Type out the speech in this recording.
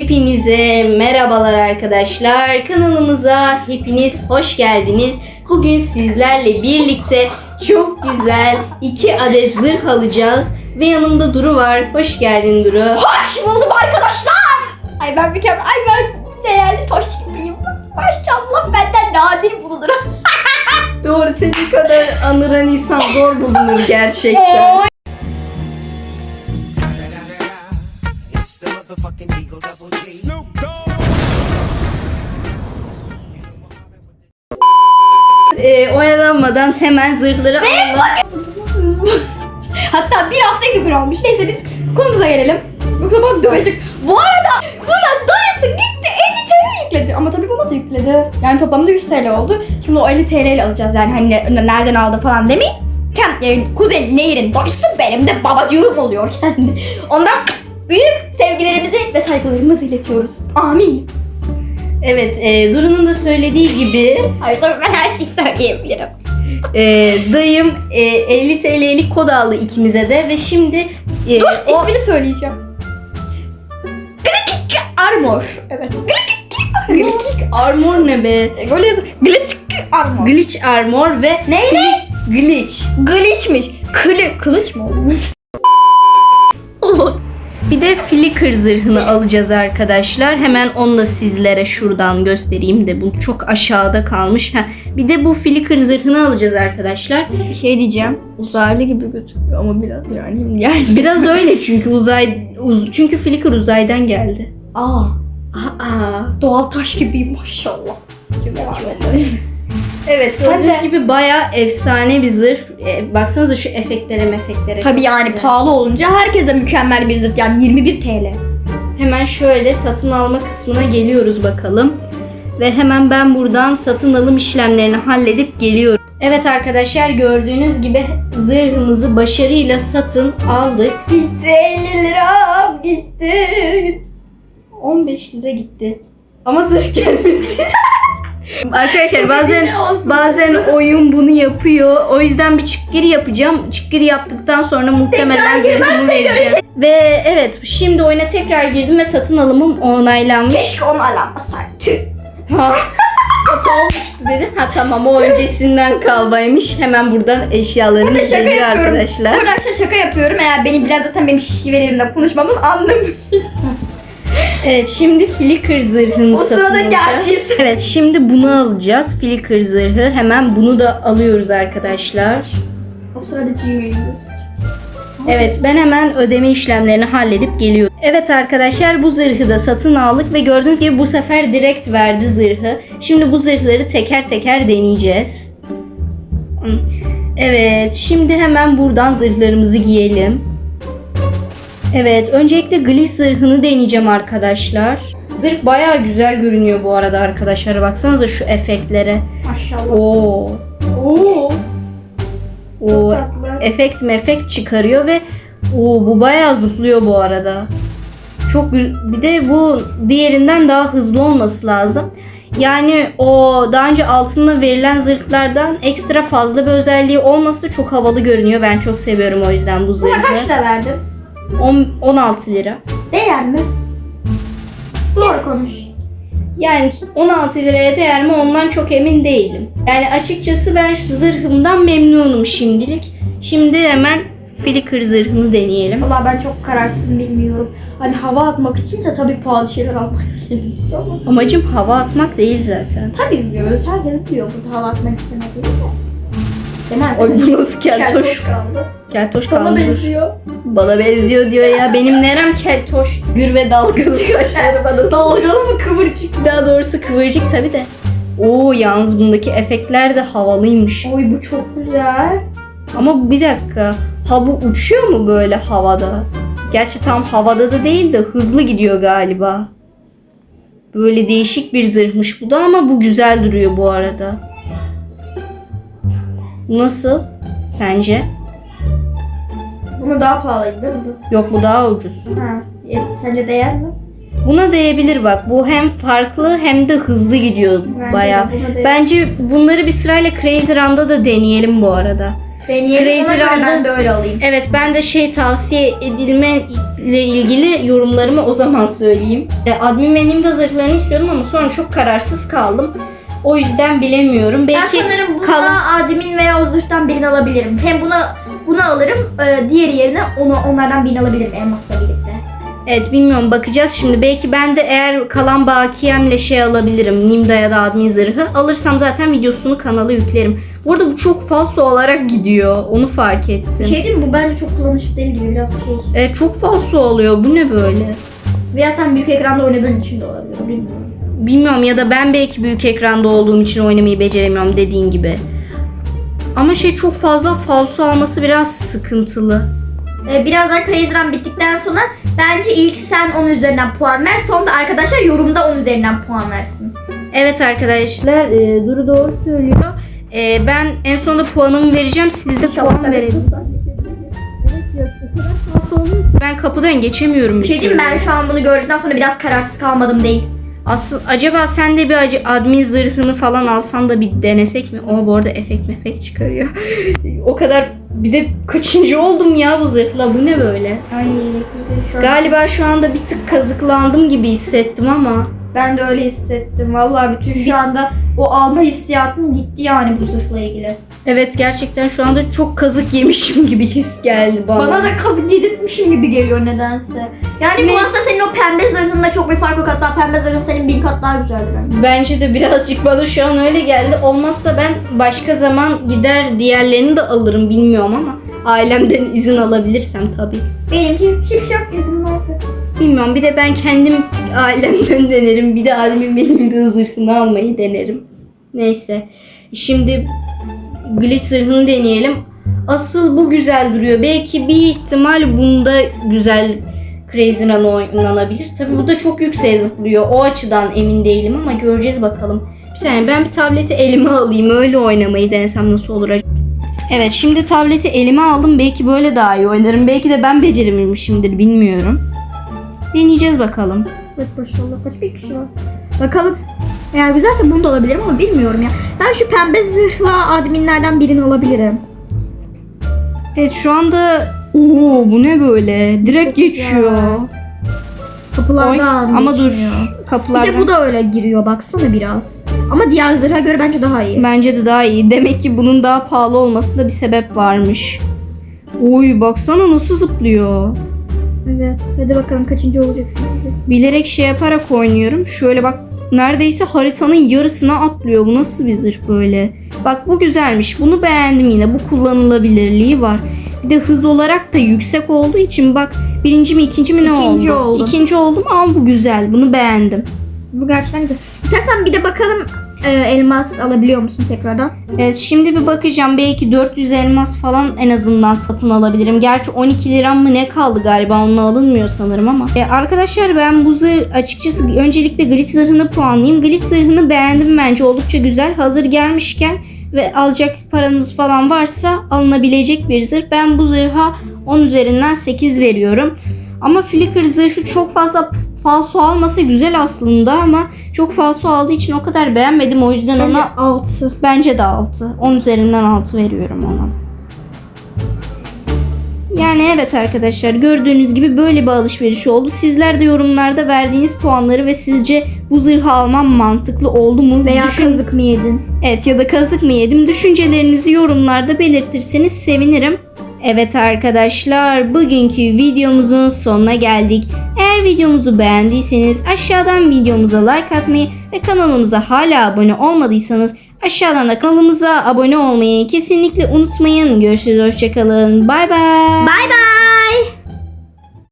Hepinize merhabalar arkadaşlar. Kanalımıza hepiniz hoş geldiniz. Bugün sizlerle birlikte çok güzel iki adet zırh alacağız. Ve yanımda Duru var. Hoş geldin Duru. Hoş buldum arkadaşlar. Ay ben mükemmel. Ay ben değerli taş gibiyim. Maşallah benden nadir bulunur. Doğru senin kadar anıran insan zor bulunur gerçekten. Double G. Snoop Dogg. Ee, oyalanmadan hemen zırhları alalım. Hatta bir hafta iki gün olmuş. Neyse biz konumuza gelelim. Yoksa bana dövecek. Bu arada buna dayısı gitti 50 TL yükledi. Ama tabii bana da yükledi. Yani toplamda 100 TL oldu. Şimdi o 50 TL ile alacağız yani hani ne- nereden aldı falan demeyin. Kendi yani kuzen Nehir'in dayısı benim de babacığım oluyor kendi. Ondan büyük sevgilerimizi ve saygılarımızı iletiyoruz. Amin. Evet, e, Duru'nun da söylediği gibi Hayır tabii ben her şeyi söyleyebilirim. e, dayım e, 50 TL'lik kod aldı ikimize de ve şimdi e, Dur o ismini söyleyeceğim. Glitch Armor. Evet. Glitch Armor ne be? Böyle yazıyor. Glitch Armor. Glitch Armor ve Neyle? Glitch. Glitch'miş. Kılı, kılıç mı? Bir de Flicker zırhını alacağız arkadaşlar. Hemen onu da sizlere şuradan göstereyim de bu çok aşağıda kalmış. Ha, bir de bu Flicker zırhını alacağız arkadaşlar. Şey diyeceğim. Uzaylı gibi gözüküyor ama biraz yani yer. Biraz öyle çünkü uzay uz, çünkü Flicker uzaydan geldi. Aa. Aa. Doğal taş gibi maşallah. Evet gördüğünüz gibi bayağı efsane bir zırh. E, baksanıza şu efektlere mefektlere. Tabii çok yani güzel. pahalı olunca herkese mükemmel bir zırt yani 21 TL. Hemen şöyle satın alma kısmına geliyoruz bakalım. Ve hemen ben buradan satın alım işlemlerini halledip geliyorum. Evet arkadaşlar gördüğünüz gibi zırhımızı başarıyla satın aldık. Gitti 50 liram gitti. 15 lira gitti. Ama zırh gelmedi. Arkadaşlar bazen bazen oyun bunu yapıyor. O yüzden bir çık geri yapacağım. Çık geri yaptıktan sonra muhtemelen zırhımı vereceğim. Ve evet şimdi oyuna tekrar girdim ve satın alımım onaylanmış. Keşke onu alanmasaydı. Tüh. Ha, hata olmuştu dedi. Ha tamam o öncesinden kalmaymış. Hemen buradan eşyalarımız Burada şaka geliyor yapıyorum. arkadaşlar. Burada arkadaşlar şaka yapıyorum. Eğer beni biraz zaten benim şivelerimle konuşmamın anlamı. Evet şimdi Flicker zırhını O satın sırada alacağız. gerçeği Evet şimdi bunu alacağız. Flicker zırhı. Hemen bunu da alıyoruz arkadaşlar. O sırada Gmail'i Evet ben hemen ödeme işlemlerini halledip geliyorum. Evet arkadaşlar bu zırhı da satın aldık ve gördüğünüz gibi bu sefer direkt verdi zırhı. Şimdi bu zırhları teker teker deneyeceğiz. Evet şimdi hemen buradan zırhlarımızı giyelim. Evet öncelikle glitch zırhını deneyeceğim arkadaşlar. Zırh bayağı güzel görünüyor bu arada arkadaşlar. Baksanıza şu efektlere. Maşallah. Oo. Oo. Oo. Efekt mefekt çıkarıyor ve o bu bayağı zıplıyor bu arada. Çok bir de bu diğerinden daha hızlı olması lazım. Yani o daha önce altında verilen zırhlardan ekstra fazla bir özelliği olması da çok havalı görünüyor. Ben çok seviyorum o yüzden bu Buna zırhı. kaç lira verdin? On- 16 lira. Değer mi? Doğru konuş. Yani 16 liraya değer mi ondan çok emin değilim. Yani açıkçası ben şu zırhımdan memnunum şimdilik. Şimdi hemen Flicker zırhını deneyelim. Valla ben çok kararsızım bilmiyorum. Hani hava atmak içinse tabii pahalı şeyler almak gerekiyor ama. Amacım hava atmak değil zaten. Tabii biliyoruz. Herkes biliyor burada hava atmak istemediğini de. Genel Ay bu nasıl keltoş? kaldı. Keltoş Sana kaldı. dur. benziyor. Bana benziyor diyor ya. Benim nerem keltoş. Gür ve dalgalı saçları bana Dalgalı mı kıvırcık? Daha doğrusu kıvırcık tabi de. Oo yalnız bundaki efektler de havalıymış. Oy bu çok güzel. Ama bir dakika. Ha bu uçuyor mu böyle havada? Gerçi tam havada da değil de hızlı gidiyor galiba. Böyle değişik bir zırhmış bu da ama bu güzel duruyor bu arada. Nasıl? Sence? Bunu daha pahalıydı değil mi? Yok bu daha ucuz. Ha. E, sence değer mi? Buna değebilir bak. Bu hem farklı hem de hızlı gidiyor Bence de baya. Bence bunları bir sırayla Crazy Run'da da deneyelim bu arada. Deneyelim. Crazy Round'u- ben de öyle alayım. Evet ben de şey tavsiye edilme ile ilgili yorumlarımı o zaman söyleyeyim. E, admin ve Nimda zırhlarını istiyordum ama sonra çok kararsız kaldım. O yüzden bilemiyorum. Ben Belki sanırım buna kalın- Adem'in veya o zırhtan birini alabilirim. Hem buna bunu alırım, e, diğeri yerine onu onlardan birini alabilirim elmasla birlikte. Evet bilmiyorum bakacağız şimdi. Belki ben de eğer kalan bakiyemle şey alabilirim. Nimda ya da admin zırhı. Alırsam zaten videosunu kanala yüklerim. Bu arada bu çok falso olarak gidiyor. Onu fark ettim. Şey değil mi? Bu bence çok kullanışlı değil gibi biraz şey. Evet çok falso oluyor. Bu ne böyle? Veya sen büyük ekranda oynadığın için de olabilir. Bilmiyorum. Bilmiyorum ya da ben belki büyük ekranda olduğum için oynamayı beceremiyorum dediğin gibi. Ama şey çok fazla falso alması biraz sıkıntılı. Ee, birazdan Crazy Run bittikten sonra bence ilk sen onun üzerinden puan ver. Sonra da arkadaşlar yorumda onun üzerinden puan versin. Evet arkadaşlar e, Duru doğru söylüyor. E, ben en sonunda puanımı vereceğim. Siz de puan verin. Ben kapıdan geçemiyorum. Bir şey diyeyim ben şu an bunu gördükten sonra biraz kararsız kalmadım değil. Asıl acaba sen de bir admin zırhını falan alsan da bir denesek mi? O bu arada efekt mefek çıkarıyor. o kadar bir de kaçıncı oldum ya bu zırhla. Bu ne böyle? Ay güzel şu an. Galiba şu anda bir tık kazıklandım gibi hissettim ama Ben de öyle hissettim. Vallahi bütün şu anda o alma hissiyatım gitti yani bu zırhla ilgili. Evet gerçekten şu anda çok kazık yemişim gibi his geldi bana. Bana da kazık yedirtmişim gibi geliyor nedense. Yani bu aslında senin o pembe zırhınla çok bir fark yok. Hatta pembe zırhın senin bin kat daha güzeldi bence. Bence de birazcık bana şu an öyle geldi. Olmazsa ben başka zaman gider diğerlerini de alırım bilmiyorum ama ailemden izin alabilirsem tabii. Benimki şipşak izin vardı. Bilmiyorum bir de ben kendim ailemden denerim. Bir de abimin benim de zırhını almayı denerim. Neyse. Şimdi glitch zırhını deneyelim. Asıl bu güzel duruyor. Belki bir ihtimal bunda güzel Crazy Run oynanabilir. Tabii bu da çok yükseğe zıplıyor. O açıdan emin değilim ama göreceğiz bakalım. Bir saniye ben bir tableti elime alayım. Öyle oynamayı denesem nasıl olur acaba? Evet şimdi tableti elime aldım. Belki böyle daha iyi oynarım. Belki de ben becerememişimdir bilmiyorum. Deneyeceğiz bakalım. Evet maşallah kaç bir kişi var. Bakalım. Eğer güzelse bunu da alabilirim ama bilmiyorum ya. Ben şu pembe zırhla adminlerden birini alabilirim. Evet şu anda Oo bu ne böyle? Direkt Çok geçiyor. güzel. Kapılardan Oy, ama dur geçmiyor. Bir kapılardan. de bu da öyle giriyor baksana biraz. Ama diğer zırha göre bence daha iyi. Bence de daha iyi. Demek ki bunun daha pahalı olmasında bir sebep varmış. Oy baksana nasıl zıplıyor. Evet. Hadi bakalım kaçıncı olacaksın bize. Bilerek şey yaparak oynuyorum. Şöyle bak neredeyse haritanın yarısına atlıyor. Bu nasıl bir zırh böyle? Bak bu güzelmiş. Bunu beğendim yine. Bu kullanılabilirliği var. Bir de hız olarak da yüksek olduğu için bak birinci mi ikinci mi ne İkinci oldu? oldum. İkinci oldum ama bu güzel. Bunu beğendim. Bu gerçekten güzel. İstersen bir de bakalım e, elmas alabiliyor musun tekrardan? Evet şimdi bir bakacağım. Belki 400 elmas falan en azından satın alabilirim. Gerçi 12 liram mı ne kaldı galiba onunla alınmıyor sanırım ama. E, arkadaşlar ben bu zırh açıkçası öncelikle glitch zırhını puanlayayım. Glitch zırhını beğendim bence oldukça güzel. Hazır gelmişken ve alacak paranız falan varsa alınabilecek bir zırh. Ben bu zırha 10 üzerinden 8 veriyorum. Ama Flicker zırhı çok fazla falso almasa güzel aslında ama çok falso aldığı için o kadar beğenmedim. O yüzden ona 6. Bence de 6. 10 üzerinden 6 veriyorum ona da. Yani evet arkadaşlar gördüğünüz gibi böyle bir alışveriş oldu. Sizler de yorumlarda verdiğiniz puanları ve sizce bu zırhı almam mantıklı oldu mu? Veya Düşün- kazık mı yedin? Evet ya da kazık mı yedim? Düşüncelerinizi yorumlarda belirtirseniz sevinirim. Evet arkadaşlar bugünkü videomuzun sonuna geldik. Videomuzu beğendiyseniz aşağıdan videomuza like atmayı ve kanalımıza hala abone olmadıysanız aşağıdan da kanalımıza abone olmayı kesinlikle unutmayın. Görüşürüz hoşçakalın. Bay bay. Bay bay.